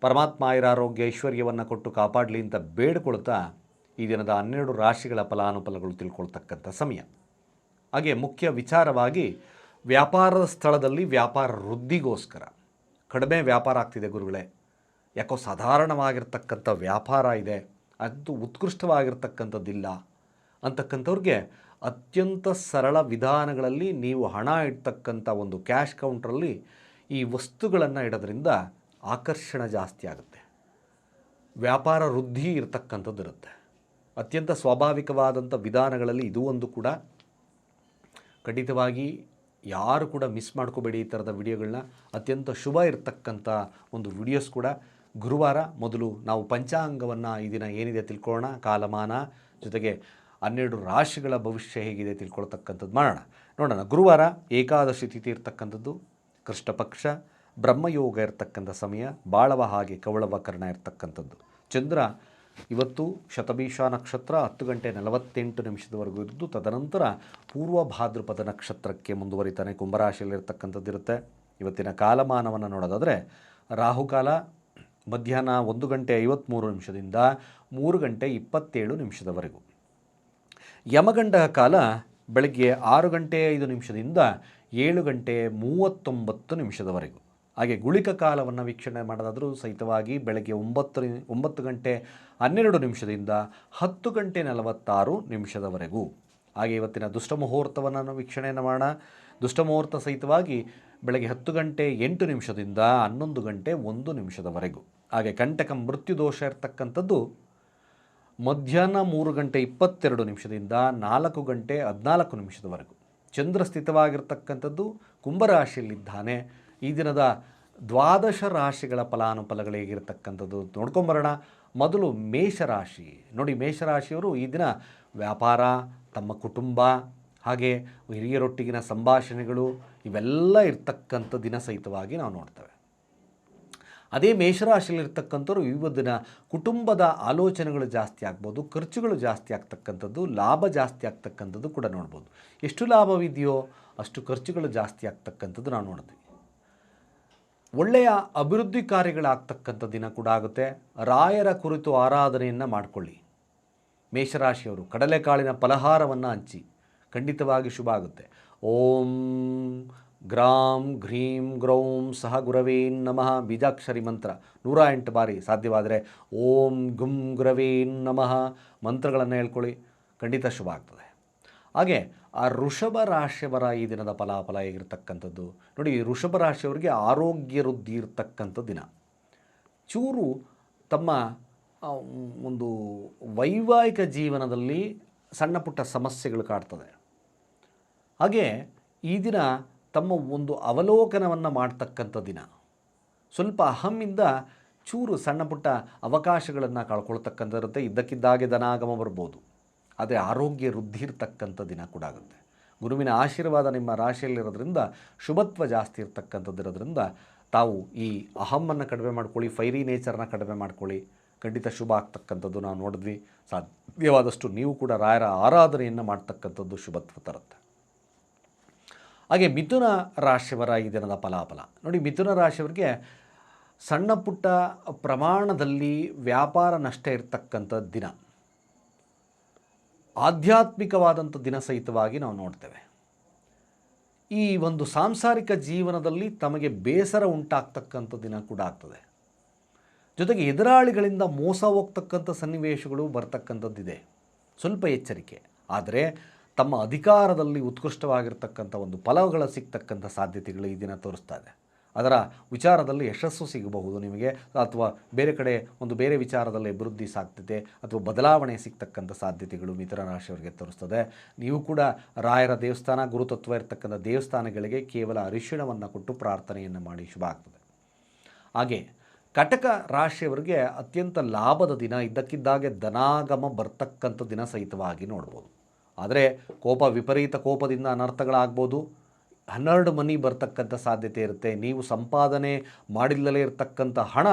ಪರಮಾತ್ಮ ಆರೋಗ್ಯ ಐಶ್ವರ್ಯವನ್ನು ಕೊಟ್ಟು ಕಾಪಾಡಲಿ ಅಂತ ಬೇಡಿಕೊಳ್ತಾ ಈ ದಿನದ ಹನ್ನೆರಡು ರಾಶಿಗಳ ಫಲಾನುಫಲಗಳು ತಿಳ್ಕೊಳ್ತಕ್ಕಂಥ ಸಮಯ. ಹಾಗೆ ಮುಖ್ಯ ವಿಚಾರವಾಗಿ ವ್ಯಾಪಾರದ ಸ್ಥಳದಲ್ಲಿ ವ್ಯಾಪಾರ ವೃದ್ಧಿಗೋಸ್ಕರ. ಕಡಿಮೆ ವ್ಯಾಪಾರ ಆಗ್ತಿದೆ ಗುರುಗಳೇ. ಯಾಕೋ ಸಾಧಾರಣವಾಗಿರ್ತಕ್ಕಂಥ ವ್ಯಾಪಾರ ಇದೆ. ಅದು ಉತ್ಕೃಷ್ಟವಾಗಿರ್ತಕ್ಕಂಥದ್ದಿಲ್ಲ. ಅಂತಕ್ಕಂಥವ್ರಿಗೆ ಅತ್ಯಂತ ಸರಳ ವಿಧಾನಗಳಲ್ಲಿ ನೀವು ಹಣ ಇಡ್ತಕ್ಕಂಥ ಒಂದು ಕ್ಯಾಶ್ ಕೌಂಟ್ರಲ್ಲಿ ಈ ವಸ್ತುಗಳನ್ನು ಇಡೋದ್ರಿಂದ ಆಕರ್ಷಣೆ ಜಾಸ್ತಿ ಆಗುತ್ತೆ. ವ್ಯಾಪಾರ ವೃದ್ಧಿ ಇರತಕ್ಕಂಥದ್ದು ಇರುತ್ತೆ. ಅತ್ಯಂತ ಸ್ವಾಭಾವಿಕವಾದಂಥ ವಿಧಾನಗಳಲ್ಲಿ ಇದು ಒಂದು ಕೂಡ. ಖಂಡಿತವಾಗಿ ಯಾರು ಕೂಡ ಮಿಸ್ ಮಾಡ್ಕೋಬೇಡಿ ಈ ಥರದ ವಿಡಿಯೋಗಳನ್ನ. ಅತ್ಯಂತ ಶುಭ ಇರತಕ್ಕಂಥ ಒಂದು ವಿಡಿಯೋಸ್ ಕೂಡ. ಗುರುವಾರ ಮೊದಲು ನಾವು ಪಂಚಾಂಗವನ್ನು ಈ ದಿನ ಏನಿದೆ ತಿಳ್ಕೊಳ್ಳೋಣ, ಕಾಲಮಾನ. ಜೊತೆಗೆ ಹನ್ನೆರಡು ರಾಶಿಗಳ ಭವಿಷ್ಯ ಹೇಗಿದೆ ತಿಳ್ಕೊಳ್ತಕ್ಕಂಥದ್ದು ಮಾಡೋಣ. ನೋಡೋಣ, ಗುರುವಾರ ಏಕಾದಶಿ ತಿಥಿ ಇರ್ತಕ್ಕಂಥದ್ದು. ಕೃಷ್ಣ ಪಕ್ಷ ಬ್ರಹ್ಮಯೋಗ ಇರತಕ್ಕಂಥ ಸಮಯ, ಬಾಳವ ಹಾಗೆ ಕವಳವ ಕರ್ಣ ಇರತಕ್ಕಂಥದ್ದು. ಚಂದ್ರ ಇವತ್ತು ಶತಭೀಷ ನಕ್ಷತ್ರ ಹತ್ತು ಗಂಟೆ ನಲವತ್ತೆಂಟು ನಿಮಿಷದವರೆಗೂ ಇದ್ದು, ತದನಂತರ ಪೂರ್ವ ಭಾದ್ರಪದ ನಕ್ಷತ್ರಕ್ಕೆ ಮುಂದುವರಿತಾನೆ. ಕುಂಭರಾಶಿಯಲ್ಲಿರ್ತಕ್ಕಂಥದ್ದು ಇರುತ್ತೆ. ಇವತ್ತಿನ ಕಾಲಮಾನವನ್ನು ನೋಡೋದಾದರೆ, ರಾಹುಕಾಲ ಮಧ್ಯಾಹ್ನ ಒಂದು ಗಂಟೆ ಐವತ್ತ್ಮೂರು ನಿಮಿಷದಿಂದ ಮೂರು ಗಂಟೆ ಇಪ್ಪತ್ತೇಳು ನಿಮಿಷದವರೆಗೂ. ಯಮಗಂಡ ಕಾಲ ಬೆಳಗ್ಗೆ ಆರು ಗಂಟೆ ಐದು ನಿಮಿಷದಿಂದ ಏಳು ಗಂಟೆ ಮೂವತ್ತೊಂಬತ್ತು ನಿಮಿಷದವರೆಗೂ. ಹಾಗೆ ಗುಳಿಕ ಕಾಲವನ್ನು ವೀಕ್ಷಣೆ ಮಾಡೋದಾದರೂ ಸಹಿತವಾಗಿ ಬೆಳಗ್ಗೆ ಒಂಬತ್ತು ಒಂಬತ್ತು ಗಂಟೆ ಹನ್ನೆರಡು ನಿಮಿಷದಿಂದ ಹತ್ತು ಗಂಟೆ ನಲವತ್ತಾರು ನಿಮಿಷದವರೆಗೂ. ಹಾಗೆ ಇವತ್ತಿನ ದುಷ್ಟಮುಹೂರ್ತವನ್ನು ನಾವು ವೀಕ್ಷಣೆಯನ್ನು ಮಾಡೋಣ. ದುಷ್ಟ ಮುಹೂರ್ತ ಸಹಿತವಾಗಿ ಬೆಳಗ್ಗೆ ಹತ್ತು ಗಂಟೆ ಎಂಟು ನಿಮಿಷದಿಂದ ಹನ್ನೊಂದು ಗಂಟೆ ಒಂದು ನಿಮಿಷದವರೆಗೂ. ಹಾಗೆ ಕಂಟಕ ಮೃತ್ಯು ದೋಷ ಇರತಕ್ಕಂಥದ್ದು ಮಧ್ಯಾಹ್ನ ಮೂರು ಗಂಟೆ ಇಪ್ಪತ್ತೆರಡು ನಿಮಿಷದಿಂದ ನಾಲ್ಕು ಗಂಟೆ ಹದಿನಾಲ್ಕು ನಿಮಿಷದವರೆಗೂ. ಚಂದ್ರ ಸ್ಥಿತವಾಗಿರ್ತಕ್ಕಂಥದ್ದು ಕುಂಭರಾಶಿಯಲ್ಲಿದ್ದಾನೆ. ಈ ದಿನದ ದ್ವಾದಶ ರಾಶಿಗಳ ಫಲಾನುಫಲಗಳು ಹೇಗಿರ್ತಕ್ಕಂಥದ್ದು ನೋಡ್ಕೊಂಬರೋಣ. ಮೊದಲು ಮೇಷರಾಶಿ. ನೋಡಿ, ಮೇಷರಾಶಿಯವರು ಈ ದಿನ ವ್ಯಾಪಾರ, ತಮ್ಮ ಕುಟುಂಬ, ಹಾಗೆ ಹಿರಿಯರೊಟ್ಟಿಗಿನ ಸಂಭಾಷಣೆಗಳು ಇವೆಲ್ಲ ಇರ್ತಕ್ಕಂಥ ದಿನ ಸಹಿತವಾಗಿ ನಾವು ನೋಡ್ತೇವೆ. ಅದೇ ಮೇಷರಾಶಿಯಲ್ಲಿರ್ತಕ್ಕಂಥವ್ರು ದಿನ ಕುಟುಂಬದ ಆಲೋಚನೆಗಳು ಜಾಸ್ತಿ ಆಗ್ಬೋದು, ಖರ್ಚುಗಳು ಜಾಸ್ತಿ ಆಗ್ತಕ್ಕಂಥದ್ದು, ಲಾಭ ಜಾಸ್ತಿ ಆಗ್ತಕ್ಕಂಥದ್ದು ಕೂಡ ನೋಡ್ಬೋದು. ಎಷ್ಟು ಲಾಭವಿದೆಯೋ ಅಷ್ಟು ಖರ್ಚುಗಳು ಜಾಸ್ತಿ ಆಗ್ತಕ್ಕಂಥದ್ದು ನಾವು ನೋಡ್ತೀವಿ. ಒಳ್ಳೆಯ ಅಭಿವೃದ್ಧಿ ಕಾರ್ಯಗಳಾಗ್ತಕ್ಕಂಥ ದಿನ ಕೂಡ ಆಗುತ್ತೆ. ರಾಯರ ಕುರಿತು ಆರಾಧನೆಯನ್ನು ಮಾಡಿಕೊಳ್ಳಿ. ಮೇಷರಾಶಿಯವರು ಕಡಲೆಕಾಳಿನ ಫಲಹಾರವನ್ನು ಹಂಚಿ. ಖಂಡಿತವಾಗಿ ಶುಭ ಆಗುತ್ತೆ. ಓಂ ಗ್ರಾಂ ಘ್ರೀಂ ಗ್ರೌಂ ಸಹ ಗುರವೇ ನಮಃ. ಬೀಜಾಕ್ಷರಿ ಮಂತ್ರ ನೂರ ಎಂಟು ಬಾರಿ ಸಾಧ್ಯವಾದರೆ ಓಂ ಗುಂ ಗುರವೇ ನಮಃ. ಮಂತ್ರಗಳನ್ನು ಹೇಳ್ಕೊಳ್ಳಿ. ಖಂಡಿತ ಶುಭ ಆಗ್ತದೆ. ಹಾಗೆ ಆ ಋಷಭ ರಾಶಿಯವರ ಈ ದಿನದ ಫಲಾಫಲ ಹೇಗಿರ್ತಕ್ಕಂಥದ್ದು? ನೋಡಿ ಋಷಭ ರಾಶಿಯವರಿಗೆ ಆರೋಗ್ಯ ವೃದ್ಧಿ ಇರ್ತಕ್ಕಂಥ ದಿನ. ಚೂರು ತಮ್ಮ ಒಂದು ವೈವಾಹಿಕ ಜೀವನದಲ್ಲಿ ಸಣ್ಣ ಪುಟ್ಟ ಸಮಸ್ಯೆಗಳು ಕಾಡ್ತದೆ. ಹಾಗೆ ಈ ದಿನ ತಮ್ಮ ಒಂದು ಅವಲೋಕನವನ್ನು ಮಾಡ್ತಕ್ಕಂಥ ದಿನ. ಸ್ವಲ್ಪ ಅಹಮ್ಮಿಂದ ಚೂರು ಸಣ್ಣ ಪುಟ್ಟ ಅವಕಾಶಗಳನ್ನು ಕಳ್ಕೊಳ್ತಕ್ಕಂಥ ಇದ್ದಕ್ಕಿದ್ದಾಗೆ ಧನಾಗಮ ಬರ್ಬೋದು. ಆದರೆ ಆರೋಗ್ಯ ವೃದ್ಧಿ ಇರ್ತಕ್ಕಂಥ ದಿನ ಕೂಡ ಆಗುತ್ತೆ. ಗುರುವಿನ ಆಶೀರ್ವಾದ ನಿಮ್ಮ ರಾಶಿಯಲ್ಲಿರೋದ್ರಿಂದ, ಶುಭತ್ವ ಜಾಸ್ತಿ ಇರ್ತಕ್ಕಂಥದ್ದಿರೋದ್ರಿಂದ ತಾವು ಈ ಅಹಮ್ಮನ್ನು ಕಡಿಮೆ ಮಾಡ್ಕೊಳ್ಳಿ ಫೈರಿ ನೇಚರ್ನ ಕಡಿಮೆ ಮಾಡ್ಕೊಳ್ಳಿ. ಖಂಡಿತ ಶುಭ ಆಗ್ತಕ್ಕಂಥದ್ದು ನಾವು ನೋಡಿದ್ವಿ. ಸಾಧ್ಯವಾದಷ್ಟು ನೀವು ಕೂಡ ರಾಯರ ಆರಾಧನೆಯನ್ನು ಮಾಡ್ತಕ್ಕಂಥದ್ದು ಶುಭತ್ವ ತರುತ್ತೆ. ಹಾಗೆ ಮಿಥುನ ರಾಶಿಯವರ ಈ ದಿನದ ಫಲಾಫಲ. ನೋಡಿ, ಮಿಥುನ ರಾಶಿಯವರಿಗೆ ಸಣ್ಣ ಪುಟ್ಟ ಪ್ರಮಾಣದಲ್ಲಿ ವ್ಯಾಪಾರ ನಷ್ಟ ಇರತಕ್ಕಂಥ ದಿನ. ಆಧ್ಯಾತ್ಮಿಕವಾದಂಥ ದಿನ ಸಹಿತವಾಗಿ ನಾವು ನೋಡ್ತೇವೆ. ಈ ಒಂದು ಸಾಂಸಾರಿಕ ಜೀವನದಲ್ಲಿ ತಮಗೆ ಬೇಸರ ಉಂಟಾಗ್ತಕ್ಕಂಥ ದಿನ ಕೂಡ ಆಗ್ತದೆ. ಜೊತೆಗೆ ಎದುರಾಳಿಗಳಿಂದ ಮೋಸ ಹೋಗ್ತಕ್ಕಂಥ ಸನ್ನಿವೇಶಗಳು ಬರ್ತಕ್ಕಂಥದ್ದಿದೆ ಸ್ವಲ್ಪ ಎಚ್ಚರಿಕೆ. ಆದರೆ ತಮ್ಮ ಅಧಿಕಾರದಲ್ಲಿ ಉತ್ಕೃಷ್ಟವಾಗಿರ್ತಕ್ಕಂಥ ಒಂದು ಫಲಗಳು ಸಿಗ್ತಕ್ಕಂಥ ಸಾಧ್ಯತೆಗಳು ಈ ದಿನ ತೋರಿಸ್ತಾ ಇದೆ. ಅದರ ವಿಚಾರದಲ್ಲಿ ಯಶಸ್ಸು ಸಿಗಬಹುದು ನಿಮಗೆ, ಅಥವಾ ಬೇರೆ ಕಡೆ ಒಂದು ಬೇರೆ ವಿಚಾರದಲ್ಲಿ ಅಭಿವೃದ್ಧಿ ಸಾಧ್ಯತೆ ಅಥವಾ ಬದಲಾವಣೆ ಸಿಗ್ತಕ್ಕಂಥ ಸಾಧ್ಯತೆಗಳು ಮಿಥುನ ರಾಶಿಯವರಿಗೆ ತೋರಿಸ್ತದೆ. ನೀವು ಕೂಡ ರಾಯರ ದೇವಸ್ಥಾನ, ಗುರುತತ್ವ ಇರತಕ್ಕಂಥ ದೇವಸ್ಥಾನಗಳಿಗೆ ಕೇವಲ ಅರಿಶಿಣವನ್ನು ಕೊಟ್ಟು ಪ್ರಾರ್ಥನೆಯನ್ನು ಮಾಡಿ ಶುಭ ಆಗ್ತದೆ. ಹಾಗೆ ಕಟಕ ರಾಶಿಯವರಿಗೆ ಅತ್ಯಂತ ಲಾಭದ ದಿನ ಇದ್ದಕ್ಕಿದ್ದಾಗೆ ಧನಾಗಮ ಬರ್ತಕ್ಕಂಥ ದಿನ ಸಹಿತವಾಗಿ ನೋಡ್ಬೋದು. ಆದರೆ ಕೋಪ ವಿಪರೀತ ಕೋಪದಿಂದ ಅನರ್ಥಗಳಾಗ್ಬೋದು. ಹನ್ನೆರಡು ಮನಿ ಬರ್ತಕ್ಕಂಥ ಸಾಧ್ಯತೆ ಇರುತ್ತೆ. ನೀವು ಸಂಪಾದನೆ ಮಾಡಿಲ್ಲಲೇ ಇರತಕ್ಕಂಥ ಹಣ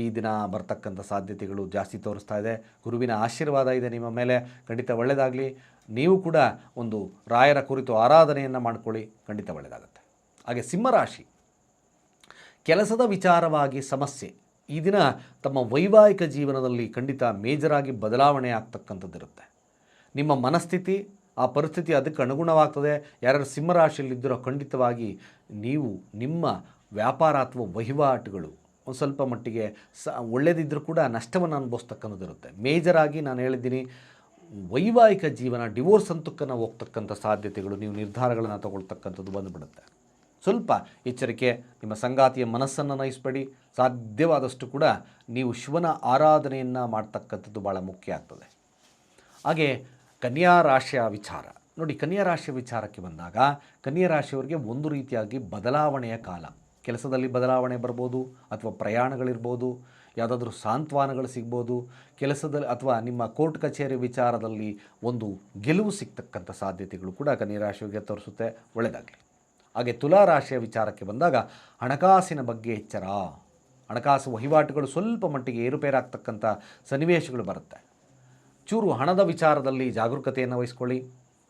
ಈ ದಿನ ಬರ್ತಕ್ಕಂಥ ಸಾಧ್ಯತೆಗಳು ಜಾಸ್ತಿ ತೋರಿಸ್ತಾ ಇದೆ. ಗುರುವಿನ ಆಶೀರ್ವಾದ ಇದೆ ನಿಮ್ಮ ಮೇಲೆ. ಖಂಡಿತ ಒಳ್ಳೆಯದಾಗಲಿ ನೀವು ಕೂಡ ಒಂದು ರಾಯರ ಕುರಿತು ಆರಾಧನೆಯನ್ನು ಮಾಡ್ಕೊಳ್ಳಿ. ಖಂಡಿತ ಒಳ್ಳೆಯದಾಗುತ್ತೆ ಹಾಗೆ ಸಿಂಹರಾಶಿ. ಕೆಲಸದ ವಿಚಾರವಾಗಿ ಸಮಸ್ಯೆ. ಈ ದಿನ ತಮ್ಮ ವೈವಾಹಿಕ ಜೀವನದಲ್ಲಿ ಖಂಡಿತ ಮೇಜರಾಗಿ ಬದಲಾವಣೆ ಆಗ್ತಕ್ಕಂಥದ್ದಿರುತ್ತೆ. ನಿಮ್ಮ ಮನಸ್ಥಿತಿ ಆ ಪರಿಸ್ಥಿತಿ ಅದಕ್ಕೆ ಅನುಗುಣವಾಗ್ತದೆ. ಯಾರ್ಯಾರು ಸಿಂಹರಾಶಿಯಲ್ಲಿದ್ದರೋ ಖಂಡಿತವಾಗಿ ನೀವು ನಿಮ್ಮ ವ್ಯಾಪಾರ ಅಥವಾ ವಹಿವಾಟುಗಳು ಒಂದು ಸ್ವಲ್ಪ ಮಟ್ಟಿಗೆ ಸ ಒಳ್ಳೆಯದಿದ್ದರೂ ಕೂಡ ನಷ್ಟವನ್ನು ಅನುಭವಿಸ್ತಕ್ಕಂಥದ್ದಿರುತ್ತೆ. ಮೇಜರಾಗಿ ನಾನು ಹೇಳಿದ್ದೀನಿ, ವೈವಾಹಿಕ ಜೀವನ, ಡಿವೋರ್ಸ್ ಅಂತಕ್ಕನ್ನು ಹೋಗ್ತಕ್ಕಂಥ ಸಾಧ್ಯತೆಗಳು, ನೀವು ನಿರ್ಧಾರಗಳನ್ನು ತಗೊಳ್ತಕ್ಕಂಥದ್ದು ಬಂದುಬಿಡುತ್ತೆ. ಸ್ವಲ್ಪ ಎಚ್ಚರಿಕೆ, ನಿಮ್ಮ ಸಂಗಾತಿಯ ಮನಸ್ಸನ್ನು ನಯಿಸ್ಬೇಡಿ. ಸಾಧ್ಯವಾದಷ್ಟು ಕೂಡ ನೀವು ಶಿವನ ಆರಾಧನೆಯನ್ನು ಮಾಡ್ತಕ್ಕಂಥದ್ದು ಭಾಳ ಮುಖ್ಯ ಆಗ್ತದೆ. ಹಾಗೆ ಕನ್ಯಾ ರಾಶಿಯ ವಿಚಾರ. ನೋಡಿ, ಕನ್ಯಾ ರಾಶಿಯ ವಿಚಾರಕ್ಕೆ ಬಂದಾಗ ಕನ್ಯಾ ರಾಶಿಯವರಿಗೆ ಒಂದು ರೀತಿಯಾಗಿ ಬದಲಾವಣೆಯ ಕಾಲ. ಕೆಲಸದಲ್ಲಿ ಬದಲಾವಣೆ ಬರ್ಬೋದು, ಅಥವಾ ಪ್ರಯಾಣಗಳಿರ್ಬೋದು, ಯಾವುದಾದ್ರೂ ಸಾಂತ್ವನಗಳು ಸಿಗ್ಬೋದು, ಕೆಲಸದಲ್ಲಿ ಅಥವಾ ನಿಮ್ಮ ಕೋರ್ಟ್ ಕಚೇರಿ ವಿಚಾರದಲ್ಲಿ ಒಂದು ಗೆಲುವು ಸಿಗ್ತಕ್ಕಂಥ ಸಾಧ್ಯತೆಗಳು ಕೂಡ ಕನ್ಯಾ ರಾಶಿಯವರಿಗೆ ತೋರಿಸುತ್ತೆ ಒಳ್ಳೆಯದಾಗಲಿ ಹಾಗೆ ತುಲಾ ರಾಶಿಯ ವಿಚಾರಕ್ಕೆ ಬಂದಾಗ ಹಣಕಾಸಿನ ಬಗ್ಗೆ ಎಚ್ಚರ. ಹಣಕಾಸು ವಹಿವಾಟುಗಳು ಸ್ವಲ್ಪ ಮಟ್ಟಿಗೆ ಏರುಪೇರಾಗ್ತಕ್ಕಂಥ ಸನ್ನಿವೇಶಗಳು ಬರುತ್ತೆ. ಚೂರು ಹಣದ ವಿಚಾರದಲ್ಲಿ ಜಾಗರೂಕತೆಯನ್ನು ವಹಿಸ್ಕೊಳ್ಳಿ.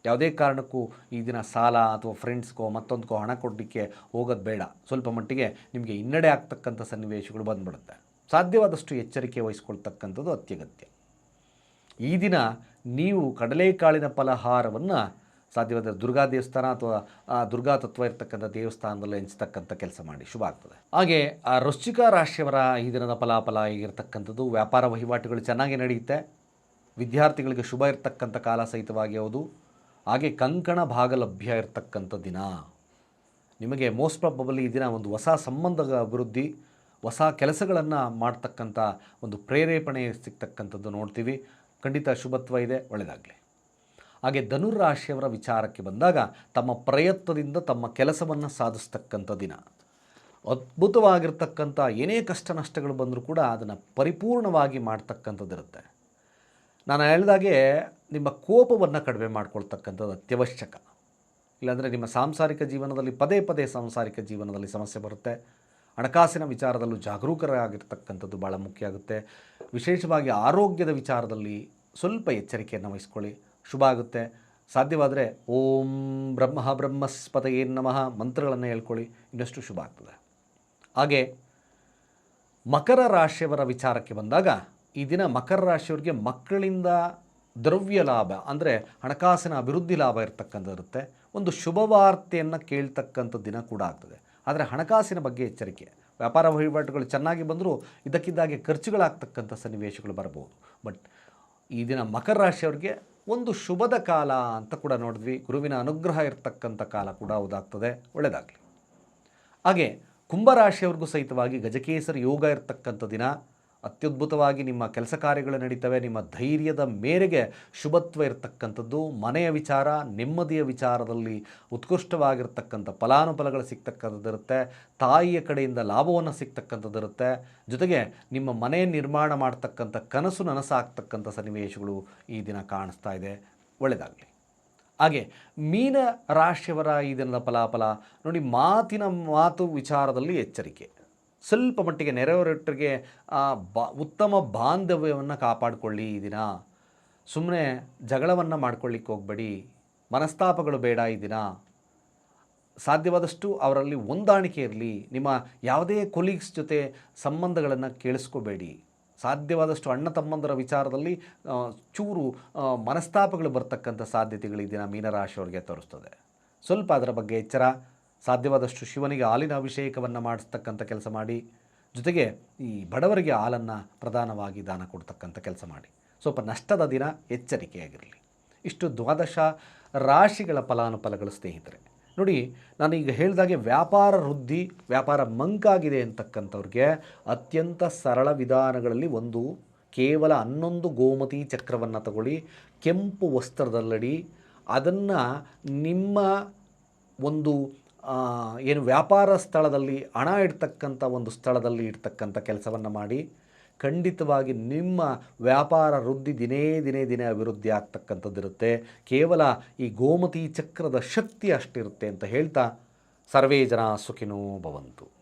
ಯಾವುದೇ ಕಾರಣಕ್ಕೂ ಈ ದಿನ ಸಾಲ ಅಥವಾ ಫ್ರೆಂಡ್ಸ್ಗೋ ಮತ್ತೊಂದಕ್ಕೋ ಹಣ ಕೊಡಲಿಕ್ಕೆ ಹೋಗೋದು ಬೇಡ. ಸ್ವಲ್ಪ ಮಟ್ಟಿಗೆ ನಿಮಗೆ ಹಿನ್ನಡೆ ಆಗ್ತಕ್ಕಂಥ ಸನ್ನಿವೇಶಗಳು ಬಂದ್ಬಿಡುತ್ತೆ. ಸಾಧ್ಯವಾದಷ್ಟು ಎಚ್ಚರಿಕೆ ವಹಿಸ್ಕೊಳ್ತಕ್ಕಂಥದ್ದು ಅತ್ಯಗತ್ಯ. ಈ ದಿನ ನೀವು ಕಡಲೆಕಾಳಿನ ಫಲಹಾರವನ್ನು ಸಾಧ್ಯವಾದರೆ ದುರ್ಗಾ ದೇವಸ್ಥಾನ ಅಥವಾ ದುರ್ಗಾ ತತ್ವ ಇರತಕ್ಕಂಥ ದೇವಸ್ಥಾನದಲ್ಲಿ ಹಂಚ್ತಕ್ಕಂಥ ಕೆಲಸ ಮಾಡಿ. ಶುಭ ಆಗ್ತದೆ. ಹಾಗೆ, ಆ ರಾಶಿಯವರ ಈ ದಿನದ ಫಲಾಫಲ ಆಗಿರ್ತಕ್ಕಂಥದ್ದು ವ್ಯಾಪಾರ ವಹಿವಾಟುಗಳು ಚೆನ್ನಾಗಿ ನಡೆಯುತ್ತೆ. ವಿದ್ಯಾರ್ಥಿಗಳಿಗೆ ಶುಭ ಇರತಕ್ಕಂಥ ಕಾಲ ಸಹಿತವಾಗಿ ಹೌದು. ಹಾಗೆ ಕಂಕಣ ಭಾಗ ಲಭ್ಯ ಇರತಕ್ಕಂಥ ದಿನ. ನಿಮಗೆ ಮೋಸ್ಟ್ ಪ್ರಾಬಬಲಿ ಈ ದಿನ ಒಂದು ಹೊಸ ಸಂಬಂಧದ ಅಭಿವೃದ್ಧಿ, ಹೊಸ ಕೆಲಸಗಳನ್ನು ಮಾಡ್ತಕ್ಕಂಥ ಒಂದು ಪ್ರೇರೇಪಣೆ ಸಿಗ್ತಕ್ಕಂಥದ್ದು ನೋಡ್ತೀವಿ. ಖಂಡಿತ ಶುಭತ್ವ ಇದೆ ಒಳ್ಳೆಯದಾಗಲಿ ಹಾಗೆ ಧನುರಾಶಿಯವರ ವಿಚಾರಕ್ಕೆ ಬಂದಾಗ ತಮ್ಮ ಪ್ರಯತ್ನದಿಂದ ತಮ್ಮ ಕೆಲಸವನ್ನು ಸಾಧಿಸ್ತಕ್ಕಂಥ ದಿನ. ಅದ್ಭುತವಾಗಿರ್ತಕ್ಕಂಥ ಏನೇ ಕಷ್ಟ ನಷ್ಟಗಳು ಬಂದರೂ ಕೂಡ ಅದನ್ನು ಪರಿಪೂರ್ಣವಾಗಿ ಮಾಡ್ತಕ್ಕಂಥದ್ದಿರುತ್ತೆ. ನಾನು ಹೇಳಿದಾಗೆ ನಿಮ್ಮ ಕೋಪವನ್ನು ಕಡಿಮೆ ಮಾಡ್ಕೊಳ್ತಕ್ಕಂಥದ್ದು ಅತ್ಯವಶ್ಯಕ. ಇಲ್ಲಾಂದರೆ ನಿಮ್ಮ ಸಾಂಸಾರಿಕ ಜೀವನದಲ್ಲಿ ಪದೇ ಪದೇ ಸಾಂಸಾರಿಕ ಜೀವನದಲ್ಲಿ ಸಮಸ್ಯೆ ಬರುತ್ತೆ. ಹಣಕಾಸಿನ ವಿಚಾರದಲ್ಲೂ ಜಾಗರೂಕರಾಗಿರ್ತಕ್ಕಂಥದ್ದು ಭಾಳ ಮುಖ್ಯ ಆಗುತ್ತೆ. ವಿಶೇಷವಾಗಿ ಆರೋಗ್ಯದ ವಿಚಾರದಲ್ಲಿ ಸ್ವಲ್ಪ ಎಚ್ಚರಿಕೆಯನ್ನು ವಹಿಸ್ಕೊಳ್ಳಿ. ಶುಭ ಆಗುತ್ತೆ. ಸಾಧ್ಯವಾದರೆ ಓಂ ಬ್ರಹ್ಮ ಬ್ರಹ್ಮಸ್ಪತಯೇ ನಮಃ ಮಂತ್ರಗಳನ್ನು ಹೇಳ್ಕೊಳ್ಳಿ. ಇನ್ನಷ್ಟು ಶುಭ ಆಗ್ತದೆ. ಹಾಗೆ ಮಕರ ರಾಶಿಯವರ ವಿಚಾರಕ್ಕೆ ಬಂದಾಗ ಈ ದಿನ ಮಕರ ರಾಶಿಯವ್ರಿಗೆ ಮಕ್ಕಳಿಂದ ದ್ರವ್ಯ ಲಾಭ, ಅಂದರೆ ಹಣಕಾಸಿನ ಅಭಿವೃದ್ಧಿ ಲಾಭ ಇರತಕ್ಕಂಥದ್ದು ಇರುತ್ತೆ ಒಂದು ಶುಭ ವಾರ್ತೆಯನ್ನು ಕೇಳ್ತಕ್ಕಂಥ ದಿನ ಕೂಡ ಆಗ್ತದೆ. ಆದರೆ ಹಣಕಾಸಿನ ಬಗ್ಗೆ ಎಚ್ಚರಿಕೆ. ವ್ಯಾಪಾರ ವಹಿವಾಟುಗಳು ಚೆನ್ನಾಗಿ ಬಂದರೂ ಇದಕ್ಕಿದ್ದಾಗೆ ಖರ್ಚುಗಳಾಗ್ತಕ್ಕಂಥ ಸನ್ನಿವೇಶಗಳು ಬರಬಹುದು. ಬಟ್ ಈ ದಿನ ಮಕರ ರಾಶಿಯವ್ರಿಗೆ ಒಂದು ಶುಭದ ಕಾಲ ಅಂತ ಕೂಡ ನೋಡಿದ್ವಿ. ಗುರುವಿನ ಅನುಗ್ರಹ ಇರತಕ್ಕಂಥ ಕಾಲ ಕೂಡ ಹೌದಾಗ್ತದೆ ಒಳ್ಳೆಯದಾಗಲಿ ಹಾಗೆ ಕುಂಭರಾಶಿಯವ್ರಿಗೂ ಸಹಿತವಾಗಿ ಗಜಕೇಸರಿ ಯೋಗ ಇರತಕ್ಕಂಥ ದಿನ. ಅತ್ಯದ್ಭುತವಾಗಿ ನಿಮ್ಮ ಕೆಲಸ ಕಾರ್ಯಗಳು ನಡೀತವೆ. ನಿಮ್ಮ ಧೈರ್ಯದ ಮೇರೆಗೆ ಶುಭತ್ವ ಇರತಕ್ಕಂಥದ್ದು, ಮನೆಯ ವಿಚಾರ, ನೆಮ್ಮದಿಯ ವಿಚಾರದಲ್ಲಿ ಉತ್ಕೃಷ್ಟವಾಗಿರ್ತಕ್ಕಂಥ ಫಲಾನುಫಲಗಳು ಸಿಗ್ತಕ್ಕಂಥದ್ದಿರುತ್ತೆ ತಾಯಿಯ ಕಡೆಯಿಂದ ಲಾಭವನ್ನು ಸಿಗ್ತಕ್ಕಂಥದ್ದಿರುತ್ತೆ ಜೊತೆಗೆ ನಿಮ್ಮ ಮನೆ ನಿರ್ಮಾಣ ಮಾಡ್ತಕ್ಕಂಥ ಕನಸು ನನಸಾಗ್ತಕ್ಕಂಥ ಸನ್ನಿವೇಶಗಳು ಈ ದಿನ ಕಾಣಿಸ್ತಾ ಇದೆ. ಒಳ್ಳೆಯದಾಗಲಿ ಹಾಗೆ ಮೀನ ರಾಶಿಯವರ ಈ ದಿನದ ಫಲಾಫಲ, ನೋಡಿ ಮಾತಿನ ಮಾತು ವಿಚಾರದಲ್ಲಿ ಎಚ್ಚರಿಕೆ. ಸ್ವಲ್ಪ ಮಟ್ಟಿಗೆ ನೆರೆಹೊರಟರಿಗೆ ಆ, ಬಾ, ಉತ್ತಮ ಬಾಂಧವ್ಯವನ್ನು ಕಾಪಾಡಿಕೊಳ್ಳಿ ಈ ದಿನ. ಸುಮ್ಮನೆ ಜಗಳವನ್ನು ಮಾಡ್ಕೊಳ್ಳಿಕ್ಕೆ ಹೋಗಬೇಡಿ. ಮನಸ್ತಾಪಗಳು ಬೇಡ ಈ ದಿನ. ಸಾಧ್ಯವಾದಷ್ಟು ಅವರಲ್ಲಿ ಹೊಂದಾಣಿಕೆ ಇರಲಿ. ನಿಮ್ಮ ಯಾವುದೇ ಕೊಲೀಗ್ಸ್ ಜೊತೆ ಸಂಬಂಧಗಳನ್ನು ಕೇಳಿಸ್ಕೋಬೇಡಿ. ಸಾಧ್ಯವಾದಷ್ಟು ಅಣ್ಣ ತಮ್ಮಂದರ ವಿಚಾರದಲ್ಲಿ ಚೂರು ಮನಸ್ತಾಪಗಳು ಬರ್ತಕ್ಕಂಥ ಸಾಧ್ಯತೆಗಳು ಈ ದಿನ ಮೀನರಾಶಿಯವರಿಗೆ ತೋರಿಸ್ತದೆ. ಸ್ವಲ್ಪ ಅದರ ಬಗ್ಗೆ ಎಚ್ಚರ. ಸಾಧ್ಯವಾದಷ್ಟು ಶಿವನಿಗೆ ಹಾಲಿನ ಅಭಿಷೇಕವನ್ನು ಮಾಡಿಸ್ತಕ್ಕಂಥ ಕೆಲಸ ಮಾಡಿ, ಜೊತೆಗೆ ಈ ಬಡವರಿಗೆ ಹಾಲನ್ನು ಪ್ರಧಾನವಾಗಿ ದಾನ ಕೊಡ್ತಕ್ಕಂಥ ಕೆಲಸ ಮಾಡಿ. ಸ್ವಲ್ಪ ನಷ್ಟದ ದಿನ ಎಚ್ಚರಿಕೆಯಾಗಿರಲಿ. ಇಷ್ಟು ದ್ವಾದಶ ರಾಶಿಗಳ ಫಲಾನುಫಲಗಳು ಸ್ನೇಹಿತರೆ. ನೋಡಿ, ನಾನು ಈಗ ಹೇಳಿದಾಗೆ ವ್ಯಾಪಾರ ವೃದ್ಧಿ, ವ್ಯಾಪಾರ ಮಂಕಾಗಿದೆ ಅಂತಕ್ಕಂಥವ್ರಿಗೆ ಅತ್ಯಂತ ಸರಳ ವಿಧಾನಗಳಲ್ಲಿ ಒಂದು, ಕೇವಲ ಹನ್ನೊಂದು ಗೋಮತಿ ಚಕ್ರವನ್ನು ತಗೊಳ್ಳಿ, ಕೆಂಪು ವಸ್ತ್ರದಲ್ಲಡಿ ಅದನ್ನು ನಿಮ್ಮ ಒಂದು ಏನು ವ್ಯಾಪಾರ ಸ್ಥಳದಲ್ಲಿ ಹಣ ಇಡ್ತಕ್ಕಂಥ ಒಂದು ಸ್ಥಳದಲ್ಲಿ ಇಡ್ತಕ್ಕಂಥ ಕೆಲಸವನ್ನು ಮಾಡಿ ಖಂಡಿತವಾಗಿ ನಿಮ್ಮ ವ್ಯಾಪಾರ ವೃದ್ಧಿ ದಿನೇ ದಿನೇ ದಿನೇ ಅಭಿವೃದ್ಧಿ ಆಗ್ತಕ್ಕಂಥದ್ದಿರುತ್ತೆ ಕೇವಲ ಈ ಗೋಮತಿ ಚಕ್ರದ ಶಕ್ತಿ ಅಷ್ಟಿರುತ್ತೆ ಅಂತ ಹೇಳ್ತಾ ಸರ್ವೇ ಜನ ಸುಖಿನೋ ಭವಂತು.